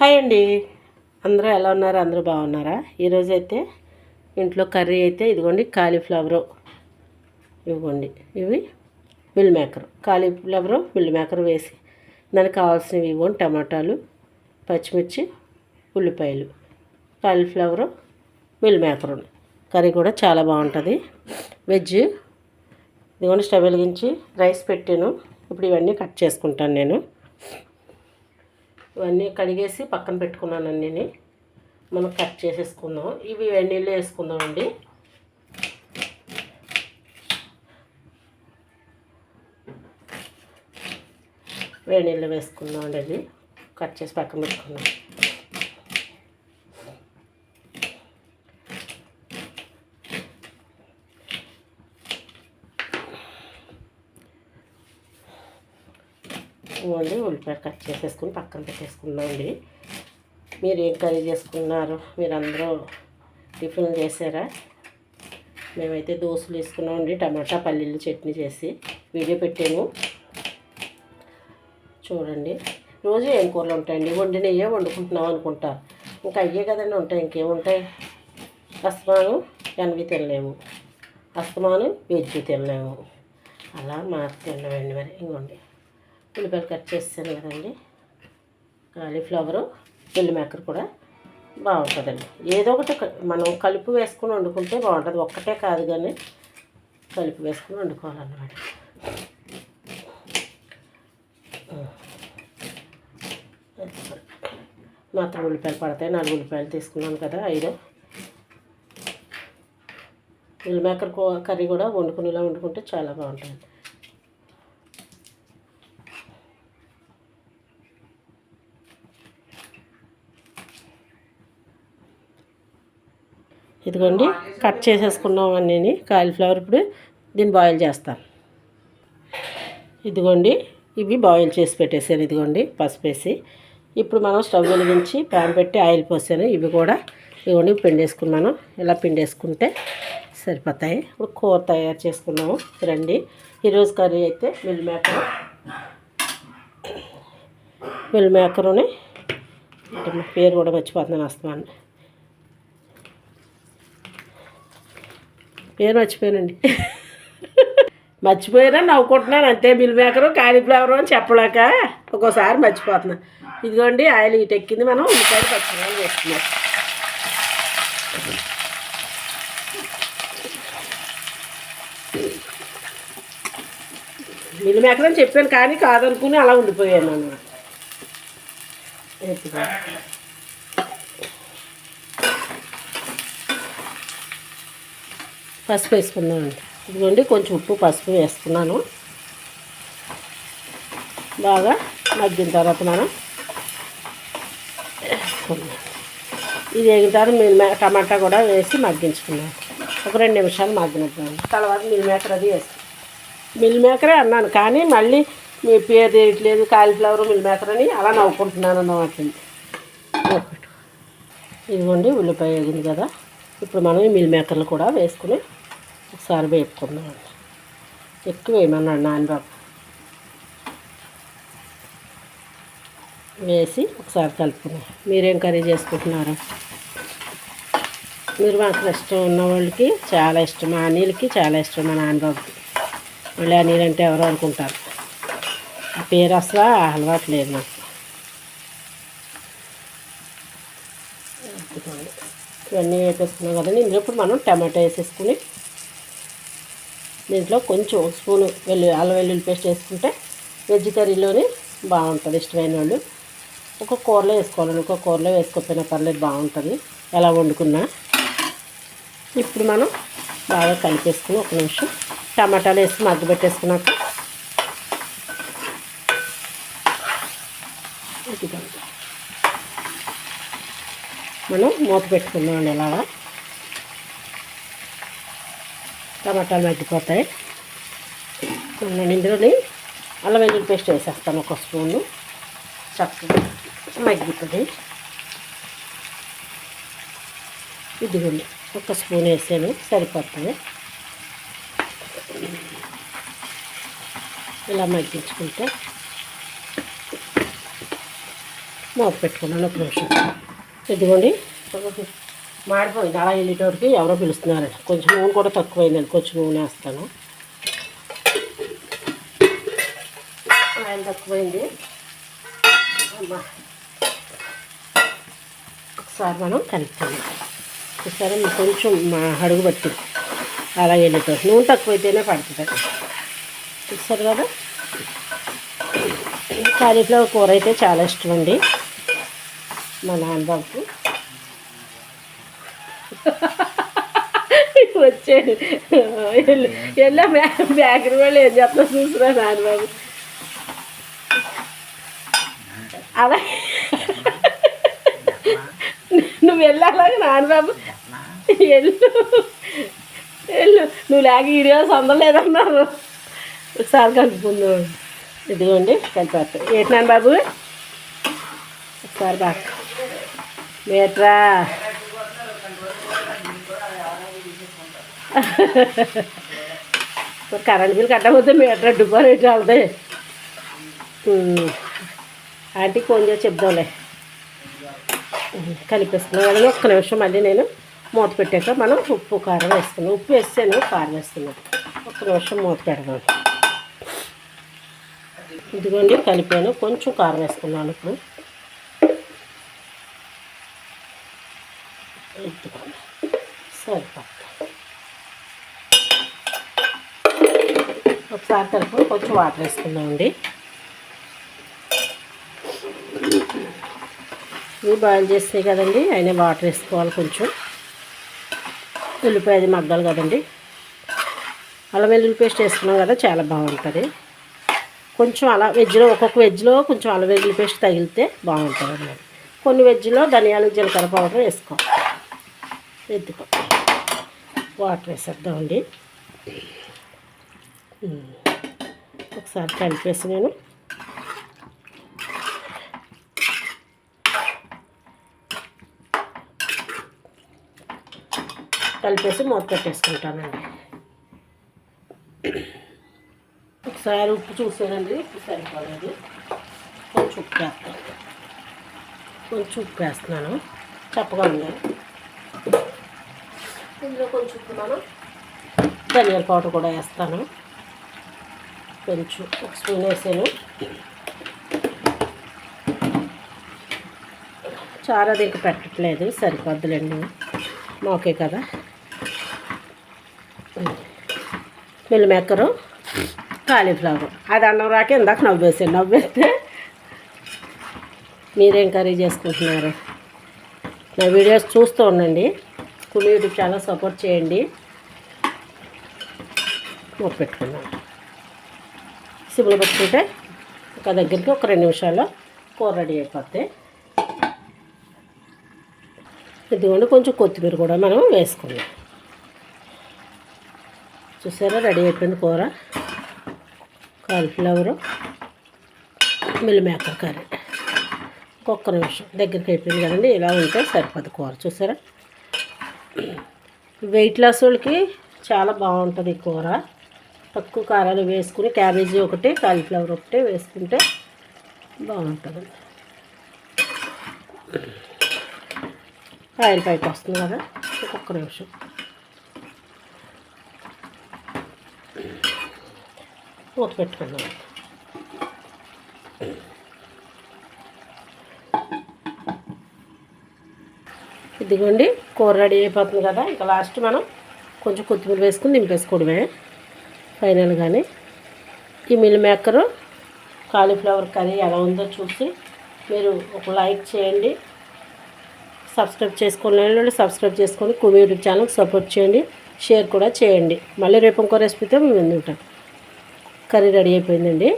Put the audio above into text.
Hi అండి. అందరూ ఎలా ఉన్నారు? అందరూ బాగున్నారా? ఈరోజు అయితే ఇంట్లో కర్రీ అయితే ఇదిగోండి కాలీఫ్లవరు. ఇవ్వండి. ఇవి meal maker. Cauliflower meal maker వేసి దానికి కావాల్సినవి ఇవ్వండి. టమాటాలు పచ్చిమిర్చి ఉల్లిపాయలు. Cauliflower meal maker. కర్రీ కూడా చాలా బాగుంటుంది. వెజ్ ఇదిగోండి స్టవ్ వెలిగించి రైస్ పెట్టాను. ఇప్పుడు ఇవన్నీ కట్ చేసుకుంటాను నేను. ఇవన్నీ కడిగేసి పక్కన పెట్టుకున్నాను అన్నీ మనం కట్ చేసేసుకుందాం. ఇవి వేడి నీళ్ళు వేసుకుందామండి. వేడి నీళ్ళు వేసుకుందాం అండి అది కట్ చేసి పక్కన పెట్టుకుందాం. ఇవ్వండి ఉల్లిపాయ కట్ చేసేసుకుని పక్కన పెట్టేసుకుందామండి. మీరు ఏం కర్రీ చేసుకున్నారు? మీరు అందరూ టిఫిన్ చేశారా? మేమైతే దోశలు వేసుకున్నామండి టమాటా పల్లీలు చట్నీ చేసి వీడియో పెట్టాము చూడండి రోజు ఏం కూరలు ఉంటాయండి? వండినయ్యే వండుకుంటున్నాం అనుకుంటా. ఇంకా అయ్యే కదండి ఉంటాయి ఇంకేముంటాయి? అస్తమాను ఎనభై తినలేము. అస్తమాను వెజ్ తినలేము. అలా మార్చి తినలేమండి మరి ఇంకోండి ఉల్లిపాయలు కట్ చేస్తాను కదండి. కాలీఫ్లవరు ఉల్లి మేకర్ కూడా బాగుంటుందండి. ఏదో ఒకటి క- మనం కలుపు వేసుకుని వండుకుంటే బాగుంటుంది. ఒక్కటే కాదు కానీ కలుపు వేసుకుని వండుకోవాలన్నమాట. మాత్రం ఉల్లిపాయలు పడతాయి. నాలుగు ఉల్లిపాయలు తీసుకున్నాను కదా ఐదు. ఉల్లి మేకర్ కర్రీ కూడా వండుకునేలా వండుకుంటే చాలా బాగుంటుంది. ఇదిగోండి కట్ చేసేసుకున్నాం అన్నీ కాలీఫ్లవర్ ఇప్పుడు దీన్ని బాయిల్ చేస్తాను ఇదిగోండి ఇవి బాయిల్ చేసి పెట్టేసాను ఇదిగోండి పసుపు వేసి ఇప్పుడు మనం స్టవ్ వెలిగించి ప్యాన్ పెట్టి ఆయిల్ పోసాను ఇవి కూడా ఇదిగోండి పిండేసుకున్నాను. ఇలా పిండేసుకుంటే సరిపోతాయి. ఇప్పుడు కూర తయారు చేసుకున్నాము రండి. ఈరోజు కర్రీ అయితే మిల్ మేకర్. మిల్ మేకరుని పేరు కూడా మర్చిపోతున్నాను వస్తున్నాను. పేరు మర్చిపోయానండి. మర్చిపోయినా నవ్వుకుంటున్నాను. అంతే మిల్ మేకరు కాలీఫ్లవర్ అని చెప్పలేక ఒక్కోసారి మర్చిపోతున్నాను ఇదిగోండి ఆయిల్ ఇటు ఎక్కింది మనం ఉల్లిపాయలు పచ్చిమిరపకాయలు వేసుకున్నాం మిల్ మేకర్ అని చెప్పాను కానీ కాదనుకుని అలా ఉండిపోయాను అన్నమాట పసుపు వేసుకుందామండి. ఇదిగోండి కొంచెం ఉప్పు పసుపు వేసుకున్నాను బాగా మగ్గిన తర్వాత మనం ఇది వేగిన తర్వాత మీ మే టమాటా కూడా వేసి మగ్గించుకున్నాం ఒక రెండు నిమిషాలు మగ్గినట్టు తర్వాత మిల్ మేకర్ అది వేస్తాం. మిల్ మేకరే అన్నాను కానీ మళ్ళీ మీ పేరు తెలియట్లేదు కాలీఫ్లవర్ మిల్ మేకర్ అని అలా నవ్వుకుంటున్నాను అన్నమాట ఇదిగోండి ఉల్లిపాయ వేగింది కదా. ఇప్పుడు మనం ఈ మిల్ మేకర్లు కూడా వేసుకుని ఒకసారి వేపుకుందాం. ఎక్కువ వేయమన్నాడు నాన్నబాబు. వేసి ఒకసారి కలుపుకున్నాం మీరేం కర్రీ చేసుకుంటున్నారు? మీరు మాకు ఇష్టం ఉన్న వాళ్ళకి చాలా ఇష్టం మా అనిల్కి చాలా ఇష్టం మా నాన్నబాబుకి. మళ్ళీ అనిల్ అంటే ఎవరు అనుకుంటారు. ఆ పేరు అసలు అలవాటు లేదు నాకు ఇదిగోండి. ఇవన్నీ వేపేసుకున్నాం కదండి. ఇందులో ఇప్పుడు మనం టమాటా వేసేసుకుని దీంట్లో కొంచెం స్పూను వెల్లు అల్లం వెల్లుల్లి పేస్ట్ వేసుకుంటే వెజ్ కర్రీలోనే బాగుంటుంది. ఇష్టమైన వాళ్ళు ఒక కూరలో వేసుకోవాలండి. ఒక కూరలో వేసుకోకపోయినా పర్లేదు బాగుంటుంది. ఎలా వండుకున్నా ఇప్పుడు మనం బాగా కలిపేసుకుని ఒక నిమిషం టమాటాలు వేసి మగ్గ పెట్టేసుకున్నాక ఇదిగోండి. మనం మూత పెట్టుకుందామండి ఇలాగా. టమాటాలు మగ్గిపోతాయి. నేను ఇందులోని అల్లం వెల్లుల్లి పేస్ట్ వేసేస్తాను ఒక స్పూను. చక్కగా మగ్గిపోతుంది ఇదిగోండి ఒక స్పూన్ వేసాను సరిపోతుంది. ఇలా మగ్గించుకుంటే మూత పెట్టుకున్నాను ఒక నిమిషం. ఇదిగోండి. మాడిపోయింది. అలా వెళ్ళేటోడికి ఎవరో పిలుస్తున్నారు కొంచెం నూనె కూడా తక్కువైందండి. కొంచెం నూనె వేస్తాను. ఆయిల్ తక్కువైంది. అమ్మా. ఒకసారి మనం కలుపుతాము ఒకసారి కొంచెం మా అడుగు పట్టింది అలా వెళ్ళిపోయి నూనె తక్కువైతేనే పడుతుంది. చూస్తారు కదా? కాలీఫ్లవర్ కూర అయితే చాలా ఇష్టం అండి. మా నాన్నబాబుకు. వచ్చాడు వెళ్ళా బ్యాకరీ వాళ్ళు ఏం చెప్తా చూసురా నాన్నబాబు. అలా నువ్వు వెళ్ళాలాగా నాన్నబాబు. వెళ్ళు. వెళ్ళు. నువ్వు లేక ఈరోజు సొందలేదన్నారు ఒకసారి కలుపుకుందు. ఇదిగోండి కలిపేస్తాం. ఏంటి నాన్న బాబు ఒకసారి బాగా లేట్రా కరెంట్ బిల్ కట్టకపోతే మీటర్ డబ్బా రేటు వెళ్తాయి ఆంటీ ఫోన్ చేసి చెప్దాంలే. కలిపిస్తున్నాం కదా ఒక్క నిమిషం మళ్ళీ నేను మూత పెట్టాక మనం ఉప్పు కారం వేసుకున్నాం ఉప్పు వేసాను కారం వేస్తున్నాం. ఒక్క నిమిషం మూత పెడదాం. ఇదిగోండి కలిపాను. కొంచెం కారం వేసుకున్నాను ఇప్పుడు. ఇదిగోండి సరిపోతుంది. ఒకసారి కలుపుకొని కొంచెం వాటర్ వేసుకుందామండి. ఇవి బాయిల్ చేస్తాయి కదండి అయినా వాటర్ వేసుకోవాలి కొంచెం. ఉల్లిపాయ అది మగ్గాలి కదండి. అల్లం వెల్లుల్లి పేస్ట్ వేసుకున్నాం కదా చాలా బాగుంటుంది. కొంచెం అలా వెజ్లో ఒక్కొక్క వెజ్లో కొంచెం అల్లం వెల్లుల్లి పేస్ట్ తగిలితే బాగుంటుంది అన్నమాట కొన్ని వెజ్లో ధనియాలు జీలకర్ర పౌడర్ వేసుకో ఎత్తుకో. వాటర్ వేసేద్దామండి. ఒకసారి కలిపేసి నేను కలిపేసి మూత పెట్టేసుకుంటానండి. ఒకసారి ఉప్పు చూసానండి ఉప్పు సరిపోలేదు. కొంచెం ఉప్పు వేస్తాను. కొంచెం ఉప్పు వేస్తున్నాను. చప్పగా ఇందులో కొంచెం మనం ధనియాల పౌడర్ కూడా వేస్తాను. కొంచెం ఒక స్పూన్ వేసాను. చారా దగ్గర పెట్టట్లేదు సరిపోద్దులేండి. ఓకే కదా. Meal maker cauliflower. అది అన్నం రాక ఇందాక నవ్వేసాను. నవ్వేస్తే మీరేం కర్రీ చేసుకుంటున్నారు? నా వీడియోస్ చూస్తూ ఉండండి. కుమి యూట్యూబ్ ఛానల్ సపోర్ట్ చేయండి. మూత పెట్టుకున్నాను సిమ్లో పెట్టుకుంటే ఒక దగ్గరికి ఒక రెండు నిమిషాల్లో కూర రెడీ అయిపోతాయి ఇదిగోండి కొంచెం కొత్తిమీర కూడా మనం వేసుకుందాం. చూసారా రెడీ అయిపోయింది కూర. Cauliflower meal maker curry. ఒక్క నిమిషం దగ్గరికి అయిపోయింది కదండి ఇలా ఉంటే సరిపోదు కూర. చూసారా? వెయిట్ లాస్ వాళ్ళకి చాలా బాగుంటుంది ఈ కూర. తక్కువ కారాలు వేసుకుని క్యాబేజీ ఒకటి కాలీఫ్లవర్ ఒకటి వేసుకుంటే బాగుంటుంది. ఆయిల్ పైకి వస్తుంది కదా ఒక్క నిమిషం. మూత పెట్టుకుందాం. ఇదిగోండి కూర రెడీ అయిపోతుంది కదా. ఇంకా లాస్ట్ మనం కొంచెం కొత్తిమీర వేసుకుని దింపేసుకోవడమే. ఫైనల్గానే ఈ మిల్ మేకరు కాలీఫ్లవర్ కర్రీ ఎలా ఉందో చూసి మీరు ఒక లైక్ చేయండి. సబ్స్క్రైబ్ చేసుకోలేని సబ్స్క్రైబ్ చేసుకొని కుమి యూట్యూబ్ ఛానల్కి సపోర్ట్ చేయండి. షేర్ కూడా చేయండి. మళ్ళీ రేపు ఇంకో రెసిపీతో మేము ఎందుకుంటాం కర్రీ రెడీ అయిపోయిందండి.